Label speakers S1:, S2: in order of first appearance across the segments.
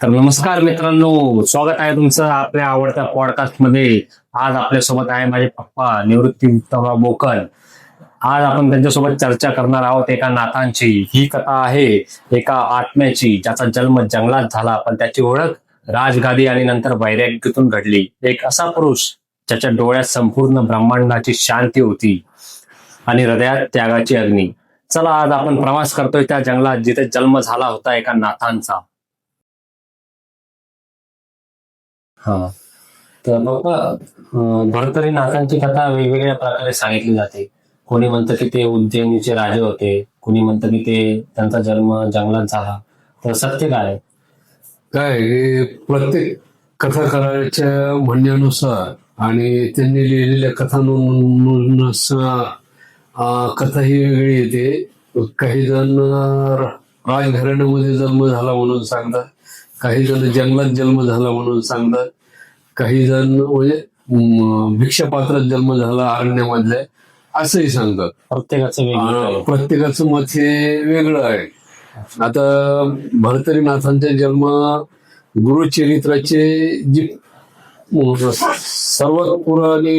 S1: तर नमस्कार मित्रांनो स्वागत आहे तुमचं आपल्या आवडत्या पॉडकास्टमध्ये. आज आपल्यासोबत आहे माझे पप्पा निवृत्ती उत्तमराव बोकन आज आपण त्यांच्यासोबत चर्चा करणार आहोत एका नाथांची ही कथा आहे एका आत्म्याची ज्याचा जन्म जंगलात झाला पण त्याची ओळख राजगादी आणि नंतर वैराग्यातून घडली. एक असा पुरुष ज्याच्या डोळ्यात संपूर्ण ब्रह्मांडाची शांती होती आणि हृदयात त्यागाची अग्नी. चला आज आपण प्रवास करतोय त्या जंगलात जिथे जन्म झाला होता एका नाथांचा. हा. तर मग भरतरी नाथांची कथा वेगवेगळ्या प्रकारे सांगितली जाते. कोणी म्हणतं की ते उज्जैनीचे राजे होते कोणी म्हणतं की ते त्यांचा जन्म जंगलात झाला तर सत्य काय? आहे?
S2: काय प्रत्येक कथाकाराच्या म्हणण्यानुसार आणि त्यांनी लिहिलेल्या कथानुसार कथा ही वेगळी येते. काही जण राजघराण्यामध्ये जन्म झाला म्हणून सांगतात. काही जण जंगलात जन्म झाला म्हणून सांगतात. काही जण म्हणजे भिक्षापात्रात जन्म झाला अरण्यामधल्या असंही सांगतात.
S1: प्रत्येकाचं.
S2: प्रत्येकाचं मत हे वेगळं आहे. आता भरतरीनाथांचा जन्म गुरुचरित्राचे जी सर्वात पुराणी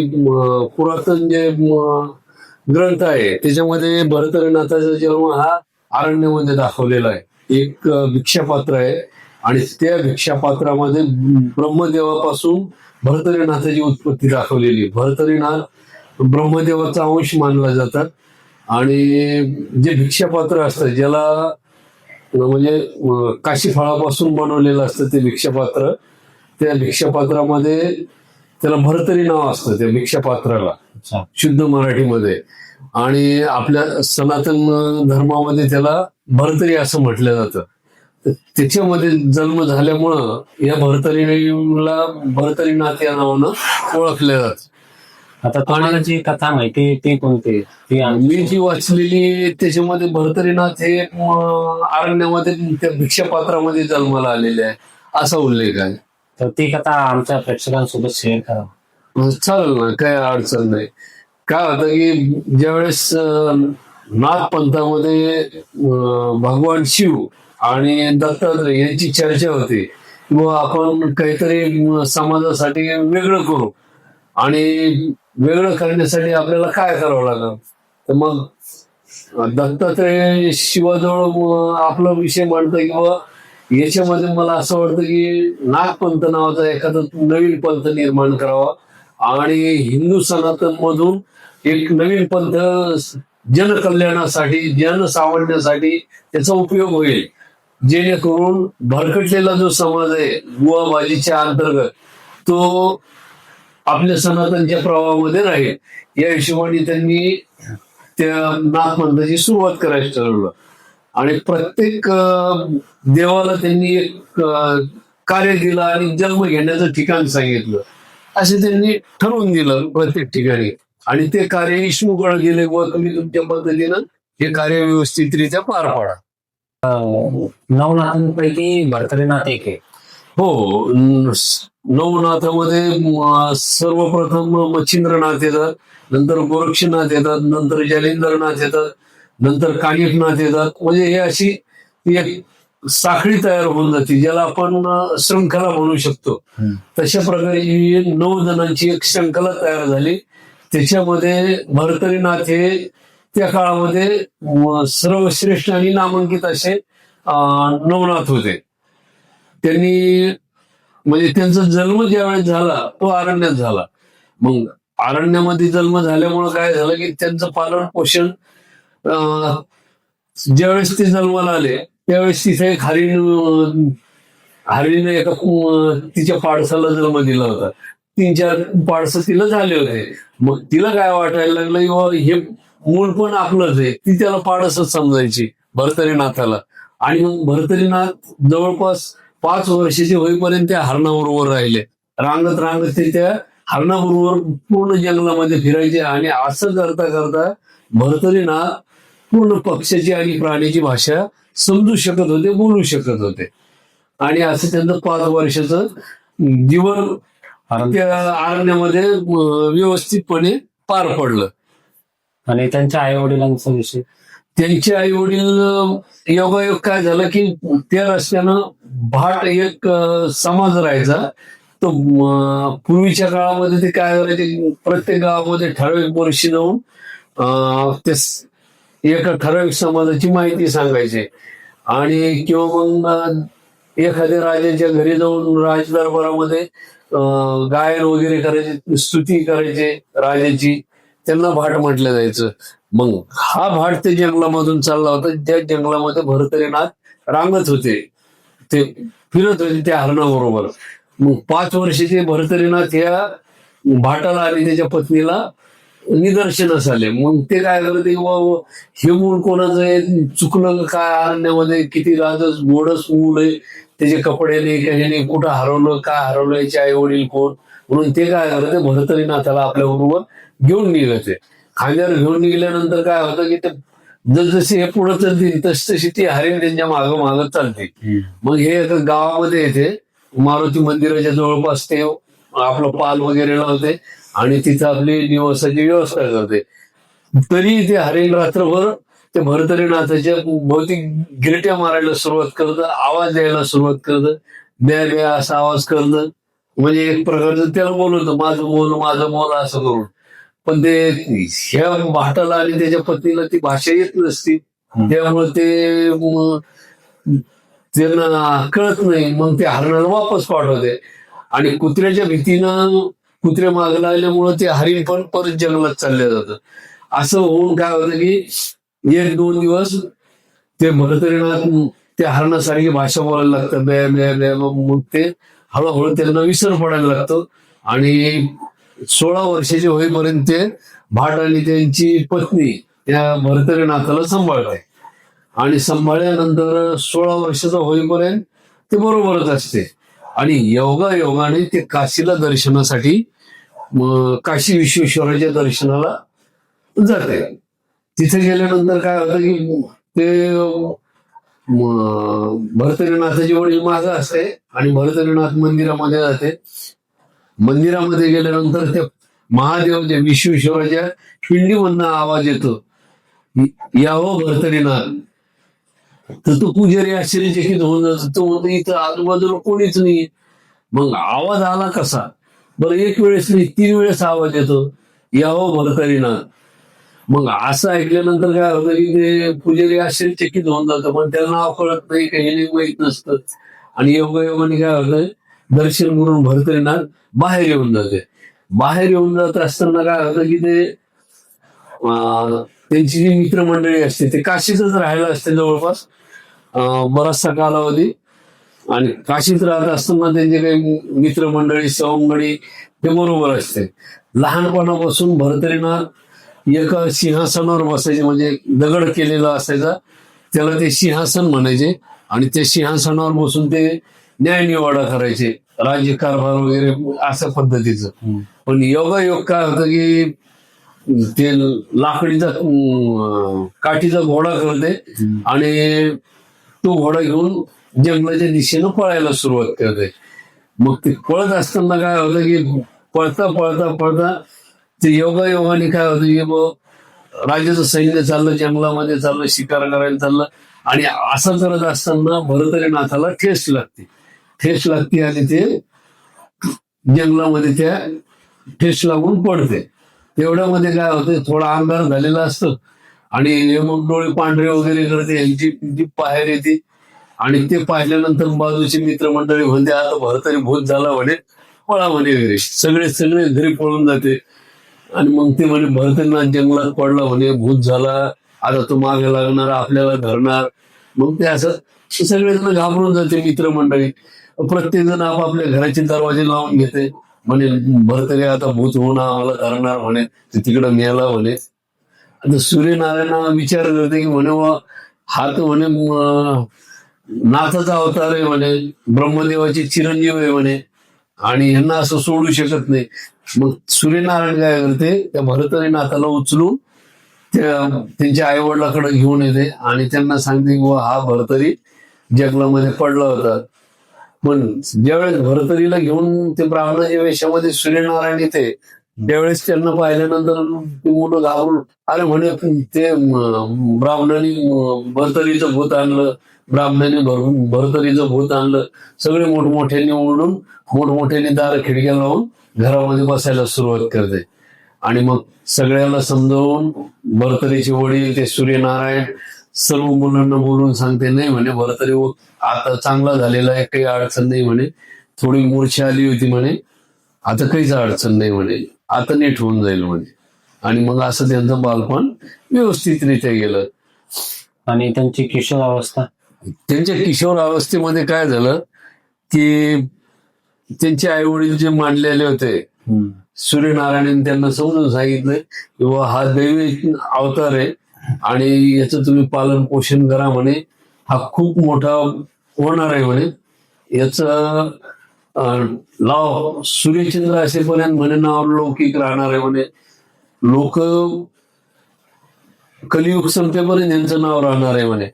S2: पुरातन जे ग्रंथ आहे त्याच्यामध्ये भरतरीनाथाचा जन्म हा अरण्यामध्ये दाखवलेला आहे. एक भिक्षापात्र आहे. आणि त्या भिक्षापात्रामध्ये ब्रह्मदेवापासून भरतरीनाथाची उत्पत्ती दाखवलेली. भरतरीनाथ ब्रह्मदेवाचा अंश मानला जातात. आणि जे भिक्षापात्र असतं ज्याला म्हणजे काशी फळापासून बनवलेलं असतं ते भिक्षापात्र त्या भिक्षापात्रामध्ये त्याला भरतरी नाव असतं त्या भिक्षापात्राला शुद्ध मराठीमध्ये. आणि आपल्या सनातन धर्मामध्ये त्याला भरतरी असं म्हटलं जातं. त्याच्यामध्ये जन्म झाल्यामुळं या भरतरीला भरतरीनाथ या नावानं ओळखलं जातं.
S1: आता तुम्हाला जी कथा माहिती ती कोणती ती आम्ही-
S2: मी जी वाचलेली त्याच्यामध्ये भरतरीनाथ हे अं, अरण्यामध्ये त्या भिक्षापात्रामध्ये जन्माला आलेले आहे असा उल्लेख आहे.
S1: तर ती कथा आमच्या प्रेक्षकांसोबत शेअर करा.
S2: चालेल ना काय अडचण नाही. काय होतं की ज्यावेळेस अं, नागपंथामध्ये अं, भगवान शिव आणि दत्तात्रय यांची चर्चा होती. व आपण काहीतरी समाजासाठी वेगळं करू. आणि वेगळं करण्यासाठी आपल्याला काय करावं लागेल? तर मग दत्तात्रय शिवाजवळ आपला विषय मांडतो किंवा याच्यामध्ये मला असं वाटतं की नागपंथ नावाचा एखादा नवीन पंथ निर्माण करावा. आणि हिंदू सनातन मधून एक नवीन पंथ जनकल्याणासाठी जनसामान्यासाठी त्याचा उपयोग होईल. जेणेकरून भरकटलेला जो समाज आहे बुवाबाजीच्या अंतर्गत तो आपल्या सनातनच्या प्रवाहामध्ये राहील. या हिशोबाने त्यांनी त्या नाथपंथाची सुरुवात करायची ठरवलं. आणि प्रत्येक देवाला त्यांनी एक कार्य दिलं आणि जन्म घेण्याचं ठिकाण सांगितलं. असे त्यांनी ठरवून दिलं प्रत्येक ठिकाणी. आणि ते कार्य इष्णूकडे गेले व तुम्ही तुमच्या पद्धतीनं हे कार्य व्यवस्थितरित्या पार पाडा.
S1: नवनाथांपैकी भरतरीनाथ एक आहे.
S2: हो नवनाथामध्ये सर्वप्रथम मच्छिंद्रनाथ येतात नंतर गोरक्षनाथ येतात नंतर जलेंद्रनाथ येतात नंतर कानिफनाथ येतात. म्हणजे हे अशी एक साखळी तयार होऊन जाते ज्याला आपण अ, शृंखला म्हणू शकतो. तशा प्रकारे ही नऊ जणांची एक शृंखला तयार झाली. त्याच्यामध्ये भरतरीनाथ हे त्या काळामध्ये सर्वश्रेष्ठ आणि नामांकित असे नवनाथ होते. त्यांनी म्हणजे त्यांचा जन्म ज्यावेळेस झाला तो अरण्यात झाला. मग अरण्यामध्ये जन्म झाल्यामुळे काय झालं की त्यांचं पालन पोषण अं, ज्यावेळेस ते जन्माला आले त्यावेळेस तिथे एक हरिण हरिणीने एका तिच्या पाडसाला जन्म दिला होता. तीन चार पाडसं तिला झाले होते. मग तिला काय वाटायला लागलं की बुवा हे मूळ पण आपलंच आहे. ती त्याला पाडसच समजायची भरतरीनाथाला. आणि मग भरतरीनाथ जवळपास पाच वर्षाचे होईपर्यंत त्या हरणाबरोबर राहिले. रांगत रांगत ते त्या हरणाबरोबर पूर्ण जंगलामध्ये फिरायचे आणि असं करता करता भरतरीनाथ पूर्ण पक्षाची आणि प्राण्याची भाषा समजू शकत होते बोलू शकत होते. आणि असं त्यांचं पाच वर्षाचं जीवन त्या अरण्यामध्ये व्यवस्थितपणे पार पडलं.
S1: आणि त्यांच्या आई वडिलांचा विषय.
S2: त्यांचे आई वडील योगायोग काय झालं की त्या रस्त्यानं भाट एक समाज राहायचा. तो पूर्वीच्या काळामध्ये ते काय करायचे प्रत्येक गावामध्ये ठराविक वर्षी जाऊन ते एका ठराविक समाजाची माहिती सांगायचे. आणि किंवा मग एखाद्या राजाच्या घरी जाऊन राजदरबारामध्ये गायन वगैरे करायचे स्तुती करायचे राजाची. त्यांना भाट म्हटलं जायचं. मग हा भाट ते जंगलामधून चालला होता. त्या जंगलामध्ये भरतरीनाथ रांगत होते. ते फिरत होते त्या हरणाबरोबर. मग पाच वर्षाचे भरतरीनाथ या भाटाला आणि त्याच्या पत्नीला निदर्शनास आले. मग ते काय करते व- हे मूळ कोणाचं आहे? चुकलं काय? अरण्यामध्ये किती राजस गोडस मूळ आहे? त्याचे कपडे नाही कुठं हरवलं काय हरवलं? याचे आई वडील कोण? म्हणून ते काय करते भरतरीनाथाला आपल्या बरोबर घेऊन निघायचे. खांद्यावर घेऊन निघाल्यानंतर काय होतं की ते जसजसे हे पुढे चालतील तस तशी ती हरिण त्यांच्या मागं मागं चालते. मग हे एका गावामध्ये येते मारुती मंदिराच्या जवळपास ते आपलं पाल वगैरे लावते आणि तिथं आपली निवासाची व्यवस्था करते. तरी ते हरिण रात्रभर ते भरतरीनाथाच्या भोवती गिरट्या मारायला सुरुवात करतं आवाज द्यायला सुरुवात करतं द्या द्या असा आवाज करतं. म्हणजे एक प्रकारचं त्याला बोलवतं माझं मोल माझं मोल असं करून. पण ते ह्या भाटाला आणि त्याच्या पत्नीला ती भाषा येत नसती. त्यामुळे ते त्यांना कळत नाही. मग ते हरणाला वापस पाठवते. आणि कुत्र्याच्या भीतीनं कुत्रे मागे लागल्यामुळं ते हरिण पण परत जंगलात चाललं जातं. असं होऊन काय होतं की एक दोन दिवस ते भरतरीनाथ त्या हरणासारखी भाषा बोलायला लागतं. बे बे बे मग ते हळूहळू त्यांना विसर पडायला लागतो. आणि सोळा वर्षाचे होईपर्यंत ते भाट आणि त्यांची पत्नी त्या भरतरीनाथाला सांभाळते आणि सांभाळल्यानंतर सोळा वर्षाचा होईपर्यंत ते बरोबरच असते. आणि योगा योगाने ते काशीला दर्शनासाठी काशी विश्वेश्वराच्या दर्शनाला जाते. तिथे गेल्यानंतर काय होतं की ते म, भरतरीनाथाची वडील माझं असते आणि भरतरीनाथ मंदिरामध्ये जाते. मंदिरामध्ये गेल्यानंतर त्या महादेवाच्या विश्वेश्वराच्या पिंडीमधनं आवाज येतो. यावं हो भरतरीनाथ. तर तो पुजारी आश्चर्यचकित होऊन जातो. तो म्हणतो इथं आजूबाजूला कोणीच नाही मग आवाज आला कसा? बरं एक वेळेस नाही तीन वेळेस आवाज येतो. यावं हो भरतरीनाथ. मग असं ऐकल्यानंतर काय होतं की ते पुजारी आश्चर्यचकित होऊन जातं. पण त्याला नाव कळत नाही काही नाही माहीत नसतं. आणि योगायोगाने काय होतं दर्शन करून भरतरीनाथ बाहेर येऊन जाते. बाहेर येऊन जात असताना काय होतं की ते अं, त्यांची जी मित्रमंडळी असते ते काशीतच राहायला असते जवळपास. अं, बराचसा कालावधी. आणि काशीत राहत असताना त्यांचे काही मित्रमंडळी सवंगडी ते बरोबर असते. लहानपणापासून भरतरीनाथ एका सिंहासनावर बसायचे म्हणजे दगड केलेला असायचा. त्याला ते सिंहासन म्हणायचे. आणि त्या सिंहासनावर बसून ते न्यायनिवाडा करायचे राज्यकारभार वगैरे अशा पद्धतीचं. पण योगायोग काय होतं की ते लाकडीचा काठीचा घोडा करते आणि तो घोडा घेऊन जंगलाच्या दिशेनं पळायला सुरुवात करते. मग ते पळत असताना काय होतं की पळता पळता पळता ते योगा योगाने काय होतं की मग राजाचं सैन्य चाललं जंगलामध्ये चाललं शिकार करायला चाललं आणि असं करत असताना भरतरीनाथाला ठेस लागते. ठेस लागते आणि ते जंगलामध्ये त्या ठेस लागून पडते. तेवढ्यामध्ये काय होतं थोडा अंधार झालेला असतो आणि मग डोळे पांढरे वगैरे करते यांची जी बाहेर येते आणि ते पाहिल्यानंतर बाजूची मित्रमंडळी म्हणते आता भरतरी भूत झाला म्हणे पळा म्हणे वगैरे सगळे सगळे घरी पळून जाते. आणि मग ते म्हणे भरतरीनाथ जंगलात पडला म्हणे भूत झाला. आता तो मागे लागणार आपल्याला धरणार. मग ते असं सगळेजण घाबरून जाते मित्रमंडळी. प्रत्येक जण आपापल्या घराचे दरवाजे लावून घेते. म्हणे भरतरी आता भूत होऊन आम्हाला धरणार म्हणे ते तिकडं मिळाला म्हणे. आता सूर्यनारायण विचार करते की म्हणे हात म्हणे नाथाचा अवतार आहे म्हणे. ब्रह्मदेवाचे चिरंजीव आहे म्हणे. आणि यांना असं सोडू शकत नाही. मग सूर्यनारायण काय करते त्या भरतरी नाथाला उचलून त्या त्यांच्या आईवडिलाकडे घेऊन येते आणि त्यांना सांगते की हा भरतरी जंगलामध्ये पडला होता. पण ज्यावेळेस भरतरीला घेऊन ते ब्राह्मणाच्या वेशामध्ये सूर्यनारायण येते त्यावेळेस त्यांना पाहिल्यानंतर ते मुलं घाबरून अरे म्हणे ते ब्राह्मणांनी भरतरीचं भूत आणलं ब्राह्मणांनी भरून भरतरीचं भूत आणलं सगळे मोठमोठ्यांनी ओरडून मोठमोठ्यांनी दार खिडक्या लावून घरामध्ये बसायला सुरुवात करते. आणि मग सगळ्याला समजावून भरतरीचे वडील ते सूर्यनारायण सर्व मुलांना बोलून सांगते नाही म्हणे भरतरी व- आता चांगला झालेला आहे काही अडचण नाही म्हणे. थोडी मूर्छा आली होती म्हणे. आता काहीच अडचण नाही म्हणे. आता नीट होऊन जाईल म्हणे. आणि मग असं त्यांचं बालपण व्यवस्थितरित्या गेलं.
S1: आणि त्यांची किशोर अवस्था?
S2: त्यांच्या किशोर अवस्थेमध्ये काय झालं की त्यांचे आई वडील जे मांडलेले होते सूर्यनारायण त्यांना समजून सांगितलं की बुवा हा दैवी अवतार आहे. आणि याचं तुम्ही पालन पोषण करा म्हणे. हा खूप मोठा होणार आहे म्हणे. याच लाव सूर्यचंद्र असेपर्यंत म्हणे नाव लौकिक राहणार आहे म्हणे. लोक कलियुग संपेपर्यंत यांचं नाव राहणार आहे म्हणे.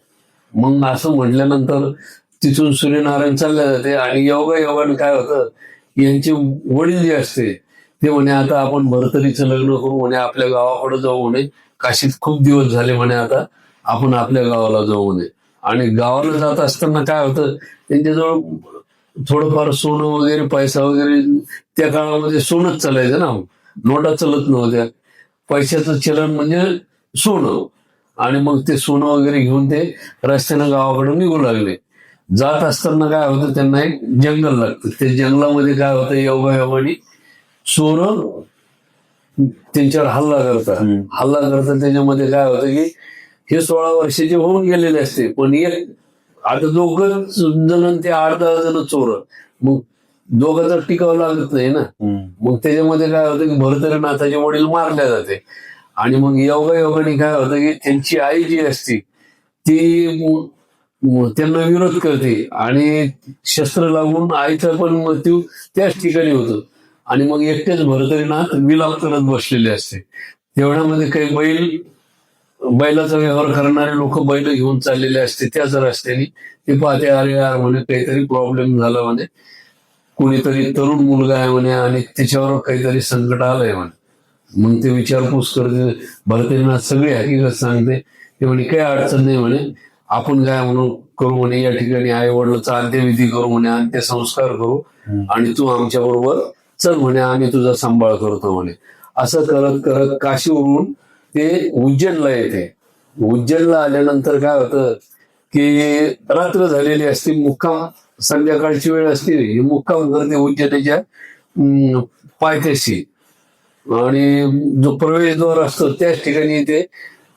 S2: मग असं म्हटल्यानंतर तिथून सूर्यनारायण चालले जाते आणि योगा योगाने काय होतं यांचे वडील जे असते ते म्हणे आता आपण भरतरीचं लग्न करू म्हणे आपल्या गावाकडे जाऊ म्हणे काशीत खूप दिवस झाले म्हणे आता आपण आपल्या गावाला जाऊ म्हणे. आणि गावाला जात असताना काय होतं त्यांच्याजवळ थोडंफार सोनं वगैरे पैसा वगैरे त्या काळामध्ये सोनच चालायचं ना. नोटा चलत नव्हत्या. पैशाचं चलन म्हणजे सोनं. आणि मग ते सोनं वगैरे घेऊन ते रस्त्यानं गावाकडे निघू लागले. जात असताना काय होतं त्यांना एक जंगल लागतं. ते जंगलामध्ये काय होतं योगा योगाने चोर त्यांच्यावर हल्ला करतात. हल्ला करतात त्याच्यामध्ये काय होतं की हे सोळा वर्षाचे होऊन गेलेले असते पण एक आता दोघं जण ते आठ दहा जण चोर. मग दोघांचा टिकावं लागत नाही ना मग त्याच्यामध्ये काय होतं की भरतरनाथाचे वडील मारले जाते. आणि मग योगा योगाने काय होतं की त्यांची आई जी असती ती त्यांना विरोध करते. आणि शस्त्र लागून आईचा पण मृत्यू त्याच ठिकाणी होतो. आणि मग एकटेच भरतरीनाथ विलाप करत बसलेले असते. तेवढ्यामध्ये काही बैल बैलाचा व्यवहार करणारे लोक बैल घेऊन चाललेले असते. त्याच रस्त्याने ते पाहते अरे यार म्हणे काहीतरी प्रॉब्लेम झाला म्हणे. कोणीतरी तरुण मुलगा आहे म्हणे आणि त्याच्यावर काहीतरी संकट आलंय म्हणे. मग ते विचारपूस करते भरतरीनाथ सगळी हकीकत सांगते. ते म्हणे काही अडचण नाही म्हणे. आपण काय म्हणून करू म्हणे या ठिकाणी आई वडिलांचा अंत्यविधी करू म्हणे अंत्यसंस्कार करू आणि तू आमच्या बरोबर चल म्हणे आम्ही तुझा सांभाळ करतो म्हणे. असं करत करत काशीवरून ते उज्जैनला येते. उज्जैनला आल्यानंतर काय होतं की रात्र झालेली असते मुक्काम संध्याकाळची वेळ असते ही मुक्काम करते उज्जैनाच्या पायथ्याशी. आणि जो प्रवेशद्वार असतो त्याच ठिकाणी ते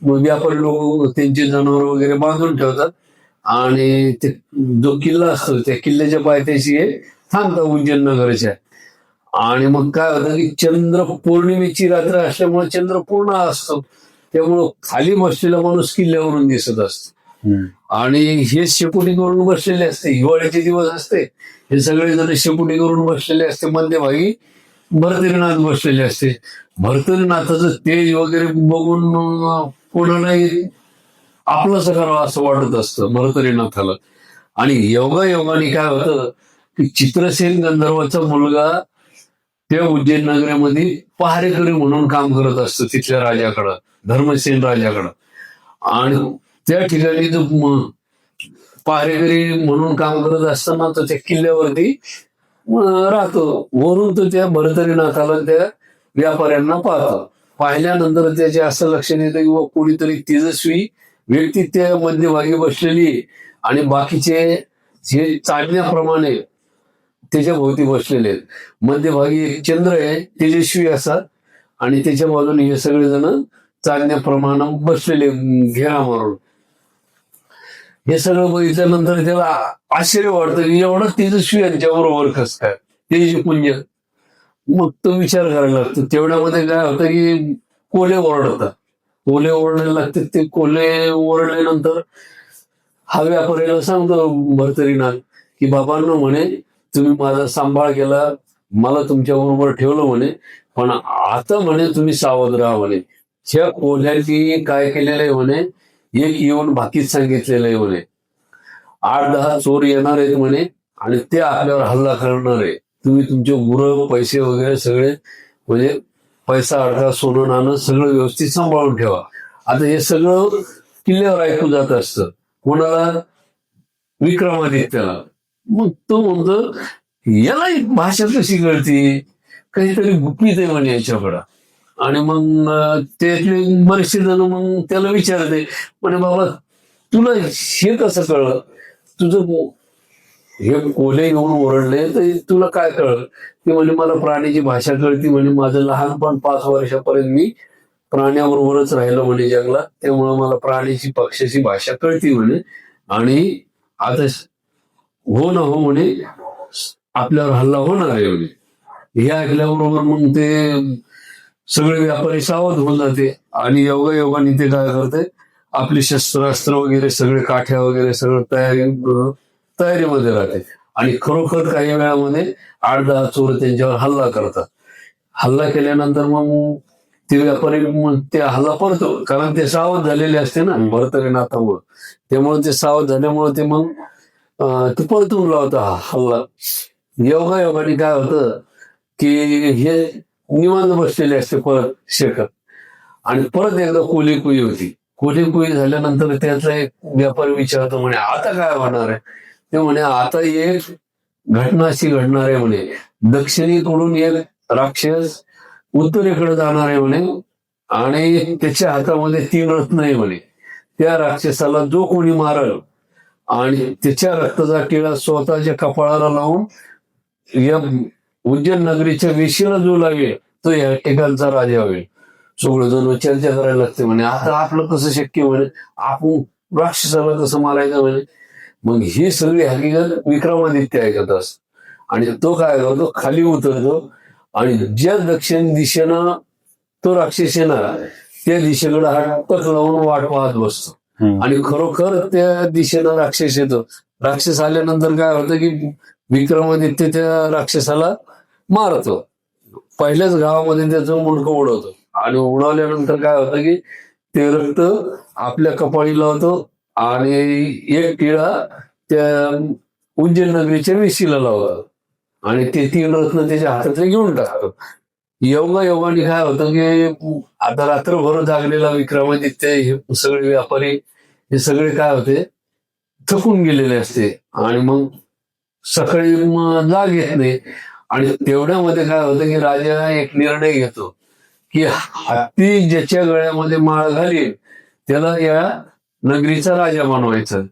S2: व्यापारी लोक त्यांचे जनावर वगैरे बांधून ठेवतात. आणि ते जो किल्ला असतो त्या किल्ल्याच्या पायथ्याशी हे थांबतात उज्जैन नगरच्या. आणि मग काय होतं की चंद्र पौर्णिमेची रात्र असल्यामुळे चंद्र पूर्ण असतो. त्यामुळं खाली बसलेला माणूस किल्ल्यावरून दिसत असतो. आणि हे शेपुटी करून बसलेले असते. हिवाळ्याचे दिवस असते. हे सगळे जण शेपुटी करून बसलेले असते. मध्यभागी भरतरीनाथ बसलेले असते. भरतरीनाथाचं तेज वगैरे बघून कोणालाही आपलंच करावं असं वाटत असतं भरतरीनाथाला. आणि योगा योगाने काय होतं की चित्रसेन गंधर्वाचा मुलगा त्या उज्जैन नगरामध्ये पहारेकरी म्हणून काम करत असतो तिथल्या राजाकडं धर्मसेन राजाकडं. आणि त्या ठिकाणी तो पहारेकरी म्हणून काम करत असताना तो त्या किल्ल्यावरती राहतो. वरून तो त्या भरतरीनाथाला त्या व्यापाऱ्यांना पाहतो. पाहिल्यानंतर त्याचे असं लक्षण येतं की कोणीतरी तेजस्वी व्यक्ती त्या मध्यभागी बसलेली आणि बाकीचे हे चालण्याप्रमाणे त्याच्या भोवती बसलेले आहेत. मध्यभागी एक चंद्र आहे तेजस्वी असा. आणि त्याच्या बाजूने हे सगळेजण चालण्याप्रमाणे बसलेले घेरा मारून हे सगळं बघितल्यानंतर त्याला आश्चर्य वाटतं की एवढं तेजस्वी यांच्या बरोबर कस काय? तेजपुंज मग तो विचार करायला लागतो. तेवढ्यामध्ये काय होतं की कोले ओरडतात. कोले ओरडायला लागतात ते कोले ओरडल्यानंतर हा व्यापाऱ्याला सांगतो भरतरीनाथ की बाबांना म्हणे तुम्ही माझा सांभाळ केला मला तुमच्या बरोबर ठेवलं म्हणे. पण आता म्हणे तुम्ही सावध राहा म्हणे. ह्या कोल्ह्यांनी काय केलेलं आहे म्हणे एक येऊन बाकीच सांगितलेलं आहे म्हणे. आठ दहा चोर येणार आहेत म्हणे आणि ते आपल्यावर हल्ला करणार आहे. तुम्ही तुमचे गुरं पैसे वगैरे सगळे म्हणजे पैसा अडका सोनं नाणं सगळं व्यवस्थित सांभाळून ठेवा. आता हे सगळं किल्ल्यावर ऐकू जात असतं. कोणाला? विक्रमादित्याला. मग तो म्हणतो याला एक भाषा कशी कळते? काहीतरी गुपित आहे म्हणे याच्याकडं. आणि मग त्यातले बरेचसे जण मग त्याला विचारते म्हणे बाबा तुला हे कसं कळलं? तुझं हे कोले येऊन ओरडले तर तुला काय कळलं? ते म्हणजे मला प्राण्याची भाषा कळती म्हणजे माझं लहानपण पाच वर्षापर्यंत मी प्राण्याबरोबरच राहिलो म्हणे जंगलात. त्यामुळे मला प्राण्याची पक्षाची भाषा कळती म्हणे. आणि आता हो ना हो म्हणे आपल्यावर हल्ला होणार आहे म्हणे. हे ऐकल्याबरोबर मग ते सगळे व्यापारी सावध होऊन जाते आणि योगा योगाने ते काय करते आपली शस्त्रास्त्र वगैरे सगळे काठ्या वगैरे सगळं तयारी तयारीमध्ये राहते. आणि खरोखर काही वेळामध्ये आठ दहा चोर त्यांच्यावर हल्ला करतात. हल्ला केल्यानंतर मग ते व्यापारी मग ते हल्ला परतो कारण ते सावध झालेले असते ना भरतरे नाथामुळे. त्यामुळे ते सावध झाल्यामुळे ते मग अं, ते परतून लावता हा हल्ला योगा योगाने काय होतं की हे निवांत बसलेले असते परत शेकत आणि परत एकदा कोली कुई होती कोली कुई झाल्यानंतर त्याचा एक व्यापारी विचारतो म्हणे आता काय होणार आहे ते म्हणे आता एक घटना अशी घडणार आहे म्हणे दक्षिणेकडून एक राक्षस उत्तरेकडे जाणार आहे म्हणे आणि त्याच्या हातामध्ये तीन रत्न आहे म्हणे त्या राक्षसाला जो कोणी मारल आणि त्याच्या रक्ताचा टिळा स्वतःच्या कपाळाला लावून या उज्जैन नगरीच्या वेशीला जो लागेल तो या ठिकाणचा राजा होईल. सगळं जण चर्चा करायला लागते म्हणे आता आपलं कसं शक्य म्हणे? आपण राक्षसाला कसं मारायचं म्हणे? मग ही सगळी हकीकत विक्रमादित्य ऐकत असत आणि तो काय करतो? खाली उतरतो आणि ज्या दक्षिण दिशेनं तो राक्षस येणार त्या दिशेकडे हात टक लावून वाट पाहत बसतो. आणि खरोखर त्या दिशेनं राक्षस येतो. राक्षस आल्यानंतर काय होतं की विक्रमादित्य त्या राक्षसाला मारतो. पहिल्याच गावामध्ये त्याचं मुंडकं उडवतो. आणि उडवल्यानंतर काय होतं की ते रक्त आपल्या कपाळी लावतो आणि एक टिळा त्या उज्जैन नगरीच्या वेशीला लावतो. आणि ते तीन रत्न त्याच्या हातातले घेऊन टाकतो. योग योगाने काय होतं की आता रात्रभर जागलेला विक्रमादित्य हे सगळे व्यापारी हे सगळे काय होते थकून गेलेले असते. आणि मग सकाळी मग जाग येत नाही. आणि तेवढ्यामध्ये काय होतं की राजा एक निर्णय घेतो की हत्ती ज्याच्या गळ्यामध्ये माळ घालील त्याला या नगरीचा राजा बनवायचं.